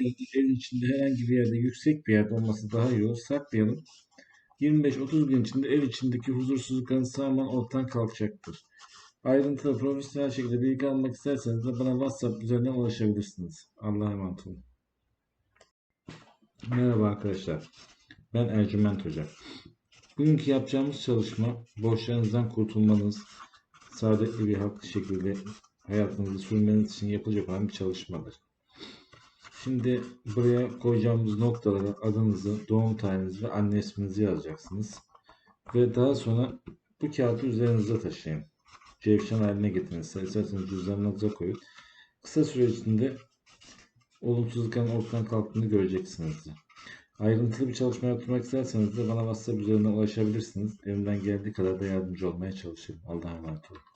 Evin içinde herhangi bir yerde yüksek bir yerde olması daha iyi olur. Saklayalım. 25-30 gün içinde ev içindeki huzursuzlukların tamamen ortadan kalkacaktır. Ayrıntılı profesyonel şekilde bilgi almak isterseniz de bana WhatsApp üzerinden ulaşabilirsiniz. Allah'a emanet olun. Merhaba arkadaşlar. Ben Ercüment Hoca. Bugünkü yapacağımız çalışma borçlarınızdan kurtulmanız, saadetli bir haklı şekilde hayatınızı sürmeniz için yapılacak olan bir çalışmadır. Şimdi buraya koyacağımız noktalara adınızı, doğum tarihinizi ve anne isminizi yazacaksınız. Ve daha sonra bu kağıdı üzerinize taşıyın. Cevşen haline getirin. İsterseniz cüzdanınıza koyun. Kısa süre içinde olumsuzlukların ortadan kalktığını göreceksiniz. Ayrıntılı bir çalışma yaptırmak isterseniz de bana WhatsApp üzerinden ulaşabilirsiniz. Elimden geldiği kadar da yardımcı olmaya çalışırım. Allah'a emanet olun.